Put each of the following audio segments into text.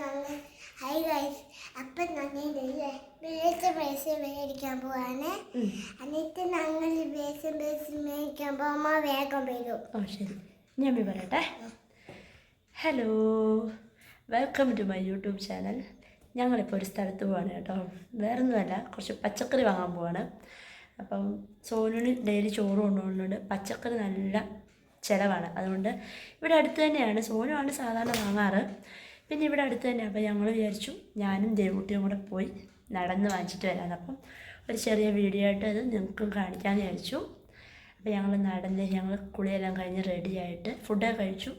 ഞങ്ങൾ high guys അപ്പം ഞങ്ങൾ വിളിച്ച പൈസ മേടിക്കാൻ പോവാണ്. എന്നിട്ട് ഞങ്ങൾ ബേസ് ബേസ് മേടിക്കാൻ പോകുമ്പോൾ വേഗം വരും. ഓ ശരി. ഞാൻ പറയട്ടെ. Hello welcome to my YouTube channel ഞങ്ങളിപ്പോൾ ഒരു സ്ഥലത്ത് പോവാണ് കേട്ടോ. വേറെ ഒന്നുമല്ല കുറച്ച് പച്ചക്കറി വാങ്ങാൻ പോവാണ്. അപ്പം സോനുവിന് ഡെയിലി ചോറ് കൊണ്ടുപോകുന്നുണ്ട് പച്ചക്കറി നല്ല ചിലവാണ്. അതുകൊണ്ട് ഇവിടെ അടുത്ത് തന്നെയാണ്. സോനുവാണ് സാധാരണ വാങ്ങാറ്. പിന്നെ ഇവിടെ അടുത്ത് തന്നെ അപ്പോൾ ഞങ്ങൾ വിചാരിച്ചു ഞാനും ദേവൂട്ടിയും കൂടെ പോയി നടന്ന് വാങ്ങിച്ചിട്ട് വരാൻ അപ്പം ഒരു ചെറിയ വീഡിയോ ആയിട്ട് അത് നിങ്ങൾക്കും കാണിക്കാമെന്ന് വിചാരിച്ചു. അപ്പോൾ ഞങ്ങൾ നടന്ന് ഞങ്ങൾ കുളിയെല്ലാം കഴിഞ്ഞ് റെഡി ആയിട്ട് ഫുഡൊക്കെ കഴിച്ചു.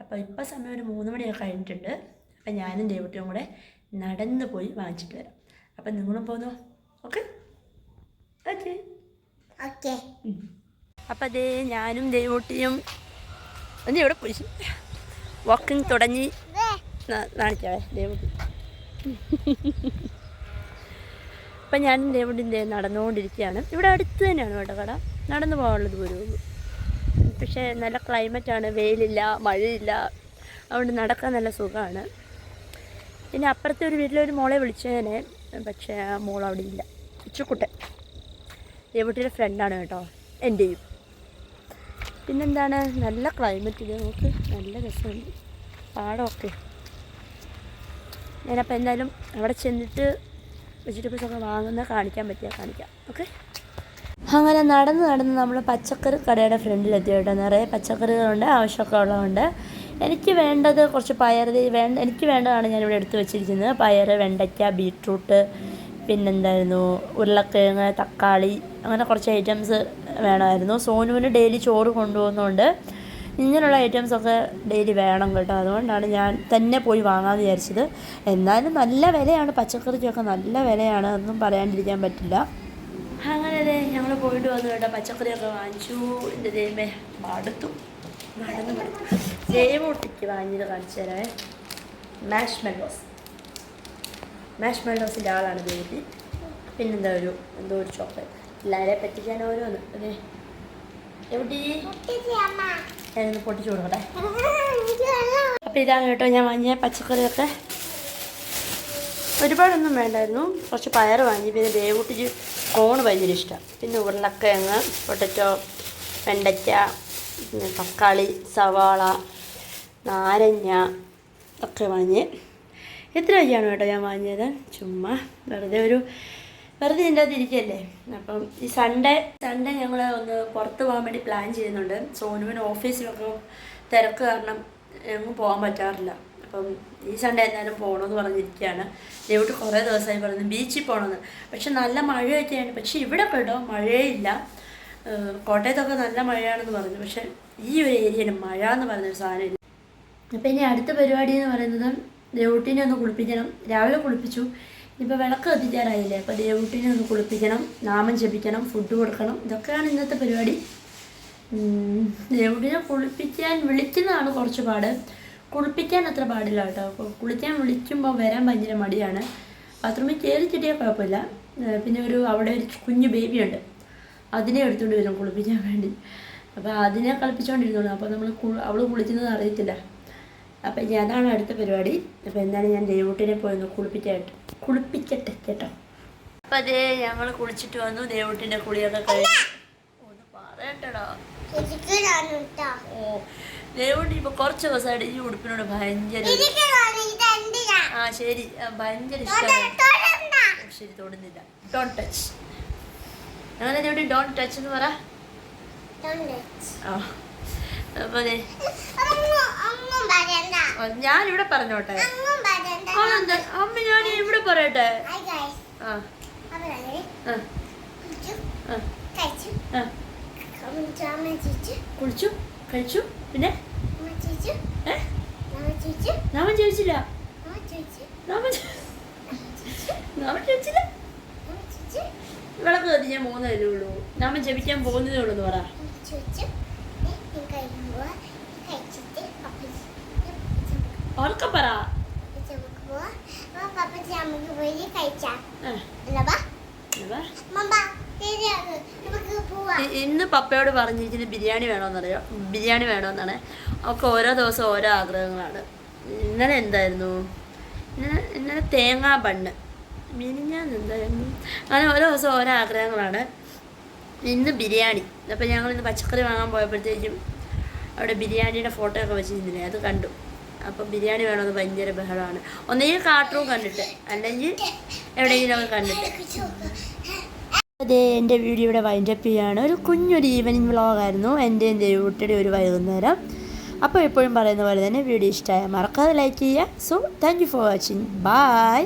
അപ്പോൾ ഇപ്പോൾ സമയം ഒരു മൂന്ന് മണിയൊക്കെ കഴിഞ്ഞിട്ടുണ്ട്. അപ്പം ഞാനും ദേവൂട്ടിയും കൂടെ നടന്ന് പോയി വാങ്ങിച്ചിട്ട് വരാം. അപ്പം നിങ്ങളും പോന്നോ? ഓക്കെ ഓക്കെ ഓക്കെ അപ്പം അതേ ഞാനും ദേവൂട്ടിയും ഒന്ന് എവിടെ പോയി വാക്കിംഗ് തുടങ്ങി. കാണിക്കാവേ ദേവൂട്ടി അപ്പം ഞാനും ദേവുട്ടിന്റെ നടന്നുകൊണ്ടിരിക്കുകയാണ്. ഇവിടെ അടുത്ത് തന്നെയാണ് കേട്ടോ കട. നടന്നു പോകാനുള്ള ദൂരമുള്ളൂ പക്ഷേ നല്ല ക്ലൈമറ്റാണ്. വെയിലില്ല മഴയില്ല. അതുകൊണ്ട് നടക്കാൻ നല്ല സുഖമാണ്. പിന്നെ അപ്പുറത്തെ ഒരു വീട്ടിലൊരു മോളെ വിളിച്ചേനെ. പക്ഷേ ആ മോൾ അവിടെ ഇല്ല. ഉച്ചക്കുട്ടൻ ദേവുട്ടിയുടെ ഫ്രണ്ടാണ് കേട്ടോ എന്റെയും. പിന്നെന്താണ്? നല്ല ക്ലൈമറ്റ് ഇത്. നമുക്ക് നല്ല രസമുണ്ട്. പാടമൊക്കെ. ഞാനപ്പോൾ എന്തായാലും അവിടെ ചെന്നിട്ട് വെജിറ്റബിൾസ് ഒക്കെ വാങ്ങുന്ന കാണിക്കാൻ പറ്റിയാൽ കാണിക്കാം. ഓക്കെ അങ്ങനെ നടന്ന് നടന്ന് നമ്മൾ പച്ചക്കറി കടയുടെ ഫ്രണ്ടിലെത്തി കേട്ടോ. നിറയെ പച്ചക്കറികളുണ്ട് ആവശ്യമൊക്കെ ഉള്ളതുകൊണ്ട് എനിക്ക് വേണ്ടത് കുറച്ച് പയർ വേണ്ട എനിക്ക് വേണ്ടതാണ് ഞാനിവിടെ എടുത്തു വെച്ചിരിക്കുന്നത്. പയർ വെണ്ടയ്ക്ക ബീട്രൂട്ട് പിന്നെന്തായിരുന്നു? ഉരുളക്കിഴങ്ങ് തക്കാളി അങ്ങനെ കുറച്ച് ഐറ്റംസ് വേണമായിരുന്നു. സോനുവിന് ഡെയിലി ചോറ് കൊണ്ടുപോകുന്നതുകൊണ്ട് ഇങ്ങനെയുള്ള ഐറ്റംസൊക്കെ ഡെയിലി വേണം കേട്ടോ. അതുകൊണ്ടാണ് ഞാൻ തന്നെ പോയി വാങ്ങാമെന്ന് വിചാരിച്ചത്. എന്നാലും നല്ല വിലയാണ്. പച്ചക്കറിക്കൊക്കെ നല്ല വിലയാണ്. ഒന്നും പറയാണ്ടിരിക്കാൻ പറ്റില്ല. അങ്ങനെ അതെ ഞങ്ങൾ പോയിട്ട് വന്നു കേട്ടോ. പച്ചക്കറിയൊക്കെ വാങ്ങിച്ചു. എന്റെ ദൈവമേ മടുത്തു. നടന്ന് മടുത്തു. വാങ്ങിയത് കാണിച്ചു തരാവേ. മാഷ് മെല്ലോസ് മാഷ് മെല്ലോസിന്റെ ആളാണ് ദേവി പിന്നെന്താ ഒരു എന്തോ ഒരു ചോക്ലേറ്റ് എല്ലാവരെ പറ്റിക്കാൻ ഓരോന്ന്. അതെ. എവിടെ? ഞാനൊന്ന് പൊട്ടിച്ചു കൊടുക്കട്ടെ. അപ്പം അപ്പോൾ ഇതാണ് കേട്ടോ ഞാൻ വാങ്ങിയ പച്ചക്കറിയൊക്കെ. ഒരുപാടൊന്നും വേണ്ടായിരുന്നു. കുറച്ച് പയർ വാങ്ങി. പിന്നെ ദേവൂട്ടിക്ക് കോൺ ഭയങ്കര ഇഷ്ടം. പിന്നെ ഉരുളക്കിഴങ്ങ് പൊട്ടറ്റോ വെണ്ടയ്ക്ക പിന്നെ തക്കാളി സവാള നാരങ്ങ ഒക്കെ വാങ്ങി. എത്ര രൂപയ്ക്കാണ് കേട്ടോ ഞാൻ വാങ്ങിയത്. ചുമ്മാ വെറുതെ ഒരു വെറുതെ ഇതിന്റെ അകത്ത് ഇരിക്കല്ലേ അപ്പം ഈ സൺഡേ സൺഡേ ഞങ്ങൾ ഒന്ന് പുറത്ത് പോകാൻ വേണ്ടി പ്ലാൻ ചെയ്യുന്നുണ്ട്. സോനുവിന് ഓഫീസിലൊക്കെ തിരക്ക് കാരണം ഞങ്ങൾ പോകാൻ പറ്റാറില്ല. അപ്പം ഈ സൺഡേ എന്തായാലും പോകണമെന്ന് പറഞ്ഞിരിക്കുകയാണ്. ദേവിട്ട് കുറേ ദിവസമായി പറഞ്ഞു ബീച്ചിൽ പോകണമെന്ന് പക്ഷെ നല്ല മഴയൊക്കെയാണ് പക്ഷെ ഇവിടെ കേട്ടോ മഴയില്ല. കോട്ടയത്തൊക്കെ നല്ല മഴയാണെന്ന് പറഞ്ഞു. പക്ഷെ ഈ ഒരു ഏരിയയിൽ മഴ എന്ന് പറഞ്ഞൊരു സാധനമില്ല അപ്പം ഇനി അടുത്ത പരിപാടി എന്ന് പറയുന്നത് ദേവൂട്ടിനെ ഒന്ന് കുളിപ്പിക്കണം. രാവിലെ കുളിപ്പിച്ചു. ഇനിയിപ്പോൾ വിളക്ക് കത്തിക്കാറായില്ലേ അപ്പോൾ ദേവൂട്ടിനെ ഒന്ന് കുളിപ്പിക്കണം നാമം ജപിക്കണം ഫുഡ് കൊടുക്കണം. ഇതൊക്കെയാണ് ഇന്നത്തെ പരിപാടി. ദേവൂട്ടിനെ കുളിപ്പിക്കാൻ വിളിക്കുന്നതാണ് കുറച്ച് പാട്. കുളിപ്പിക്കാൻ അത്ര പാടില്ല കേട്ടോ. കുളിക്കാൻ വിളിക്കുമ്പോൾ വരാൻ ഭയങ്കര മടിയാണ്. ബാത്റൂമിൽ കയറി കിട്ടിയാൽ കുഴപ്പമില്ല. പിന്നെ ഒരു അവിടെ ഒരു കുഞ്ഞു ബേബിയുണ്ട്. അതിനെ എടുത്തുകൊണ്ട് വരും കുളിപ്പിക്കാൻ വേണ്ടി. അപ്പോൾ അതിനെ കളിപ്പിച്ചുകൊണ്ടിരുന്നോളൂ അപ്പോൾ നമ്മൾ അവൾ കുളിക്കുന്നത് അറിയത്തില്ല. അപ്പം ഇനി അതാണ് അടുത്ത പരിപാടി. അപ്പോൾ എന്തായാലും ഞാൻ ദേവൂട്ടിനെ പോയി ഒന്ന് കുളിപ്പിക്കട്ടെ കുളിപ്പിച്ചിട്ട് കേട്ടോ. അപ്പം അതേ ഞങ്ങൾ കുളിച്ചിട്ട് വന്നു ദേവൂട്ടിന്റെ കുളിയൊക്കെ കഴിഞ്ഞു. ഒന്ന് പറയട്ടടാ. ഓ ദേവൂട്ടി ഇപ്പോൾ കുറച്ച് ദിവസമായിട്ട് ഈ ഉടുപ്പിനോട് ഭയങ്കര ആ ശരി. ഭയങ്കര ഇഷ്ടമാണ് ശരി തൊടുന്നില്ല. ഡോൺ ടച്ച് അങ്ങനെ ദേവൂട്ടി ഡോൺ ടച്ച് എന്ന് പറ. അപ്പൊ ആ. അപ്പോൾ അതെ ഒന്നും ഇവിടെ പറഞ്ഞോട്ടെ. അമ്മ ഞാൻ ഇവിടെ പറയട്ടെ. ആ. കുളിച്ചു. കഴിച്ചു. പിന്നെ? നാമം ചോദിച്ചില്ല. ഇവിടെ ചോദിച്ചില്ല. ചേച്ചു വിളക്ക് ഞാൻ മൂന്നല്ലേ ഉള്ളൂ. നാമം ജപിക്കാൻ പോകുന്നതേ ഉള്ളൂ എന്ന് പറ അമ്മ ചോദിച്ചു നീ കഴിയുമ്പോൾ കഴിച്ചിട്ട് പപ്പച്ചി ഓർക്കം പറ നമുക്ക് പോവാ അപ്പൊ പപ്പച്ചി അമ്മയ്ക്ക് പോയി കഴിച്ചാ ആ, എന്നപ്പാ എന്നാ വാ. മമ്മ ശരിയാണ് നമുക്ക് പോവാ. പറ ഇന്ന് പപ്പയോട് പറഞ്ഞിരിക്കുന്നത് ബിരിയാണി വേണമെന്നറിയോ ബിരിയാണി വേണമെന്നാണ് ഒക്കെ ഓരോ ദിവസം ഓരോ ആഗ്രഹങ്ങളാണ്. ഇന്നലെ എന്തായിരുന്നു? ഇന്നലെ ഇന്നലെ തേങ്ങാ ബണ്ണ്. മിനിഞ്ഞാന്ന് എന്തായിരുന്നു? അങ്ങനെ ഓരോ ദിവസം ഓരോ ആഗ്രഹങ്ങളാണ്. ഇന്ന് ബിരിയാണി. അപ്പോൾ ഞങ്ങൾ ഇന്ന് പച്ചക്കറി വാങ്ങാൻ പോയപ്പോഴത്തേക്കും അവിടെ ബിരിയാണിയുടെ ഫോട്ടോ ഒക്കെ വെച്ചിരുന്നില്ലേ? അത് കണ്ടു. അപ്പോൾ ബിരിയാണി വേണമെന്ന് ഭയങ്കര ബഹളമാണ് ഒന്നെങ്കിൽ കാർട്ടൂൺ കണ്ടിട്ട് അല്ലെങ്കിൽ എവിടെയെങ്കിലും ഒക്കെ കണ്ടിട്ട്. അതെ എന്റെ വീഡിയോ ഇവിടെ വൈൻഡപ്പ് ചെയ്യാണ്. ഒരു കുഞ്ഞൊരു ഈവനിങ് വ്ളോഗായിരുന്നു എന്റെ എന്റെ കുട്ടിയുടെ ഒരു വൈകുന്നേരം. അപ്പോൾ എപ്പോഴും പറയുന്ന പോലെ തന്നെ വീഡിയോ ഇഷ്ടമായ മറക്കാതെ ലൈക്ക് ചെയ്യുക. So thank for watching bye